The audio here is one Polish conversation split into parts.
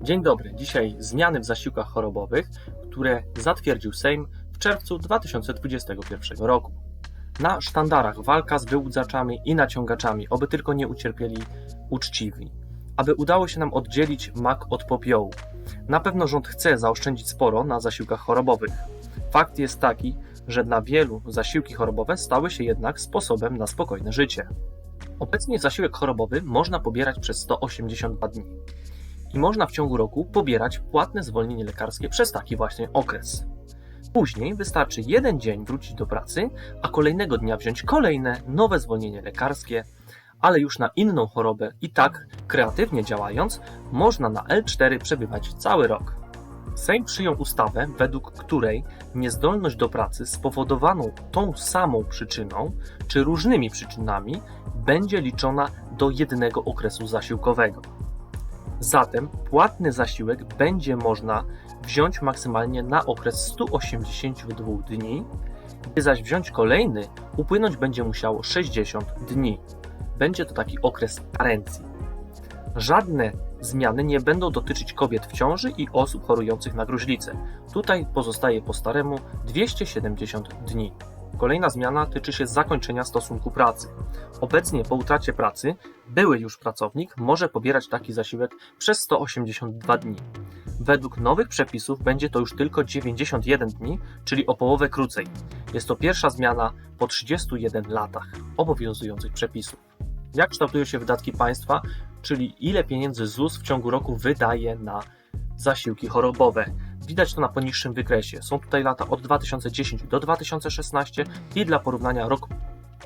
Dzień dobry. Dzisiaj zmiany w zasiłkach chorobowych, które zatwierdził Sejm w czerwcu 2021 roku. Na sztandarach walka z wyłudzaczami i naciągaczami, oby tylko nie ucierpieli uczciwi. Aby udało się nam oddzielić mak od popiołu. Na pewno rząd chce zaoszczędzić sporo na zasiłkach chorobowych. Fakt jest taki, że dla wielu zasiłki chorobowe stały się jednak sposobem na spokojne życie. Obecnie zasiłek chorobowy można pobierać przez 182 dni i można w ciągu roku pobierać płatne zwolnienie lekarskie przez taki właśnie okres. Później wystarczy jeden dzień wrócić do pracy, a kolejnego dnia wziąć kolejne nowe zwolnienie lekarskie, ale już na inną chorobę i tak, kreatywnie działając, można na L4 przebywać cały rok. Sejm przyjął ustawę, według której niezdolność do pracy spowodowaną tą samą przyczyną czy różnymi przyczynami będzie liczona do jednego okresu zasiłkowego. Zatem płatny zasiłek będzie można wziąć maksymalnie na okres 182 dni, gdy zaś wziąć kolejny, upłynąć będzie musiało 60 dni. Będzie to taki okres karencji. Żadne zmiany nie będą dotyczyć kobiet w ciąży i osób chorujących na gruźlicę. Tutaj pozostaje po staremu 270 dni. Kolejna zmiana tyczy się zakończenia stosunku pracy. Obecnie po utracie pracy były już pracownik może pobierać taki zasiłek przez 182 dni. Według nowych przepisów będzie to już tylko 91 dni, czyli o połowę krócej. Jest to pierwsza zmiana po 31 latach obowiązujących przepisów. Jak kształtują się wydatki państwa, czyli ile pieniędzy ZUS w ciągu roku wydaje na zasiłki chorobowe? Widać to na poniższym wykresie. Są tutaj lata od 2010 do 2016 i dla porównania rok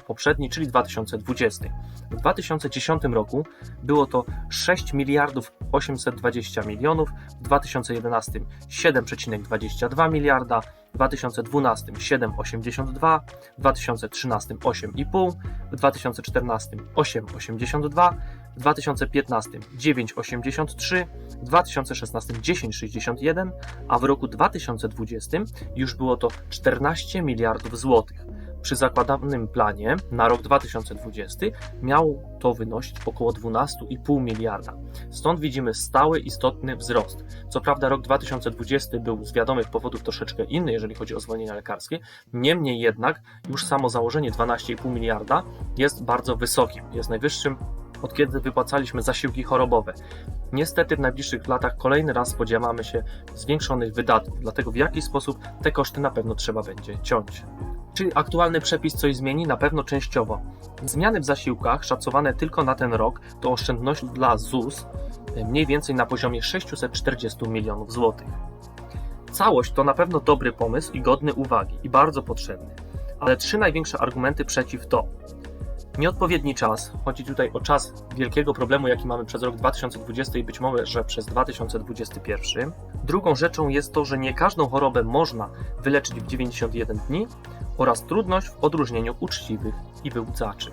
poprzedni, czyli 2020. W 2010 roku było to 6 miliardów 820 milionów, w 2011 7,22 miliarda, w 2012 7,82, w 2013 8,5, w 2014 8,82, w 2015 9,83, w 2016 10,61, a w roku 2020 już było to 14 miliardów złotych. Przy zakładanym planie na rok 2020 miało to wynosić około 12,5 miliarda. Stąd widzimy stały, istotny wzrost. Co prawda rok 2020 był z wiadomych powodów troszeczkę inny, jeżeli chodzi o zwolnienia lekarskie, niemniej jednak już samo założenie 12,5 miliarda jest bardzo wysokim. Jest najwyższym od kiedy wypłacaliśmy zasiłki chorobowe. Niestety w najbliższych latach kolejny raz spodziewamy się zwiększonych wydatków, dlatego w jaki sposób te koszty na pewno trzeba będzie ciąć. Czy aktualny przepis coś zmieni? Na pewno częściowo. Zmiany w zasiłkach szacowane tylko na ten rok to oszczędność dla ZUS mniej więcej na poziomie 640 milionów złotych. Całość to na pewno dobry pomysł i godny uwagi i bardzo potrzebny. Ale trzy największe argumenty przeciw to Nieodpowiedni czas. Chodzi tutaj o czas wielkiego problemu, jaki mamy przez rok 2020 i być może, że przez 2021. Drugą rzeczą jest to, że nie każdą chorobę można wyleczyć w 91 dni oraz trudność w odróżnieniu uczciwych i wyłudzaczy.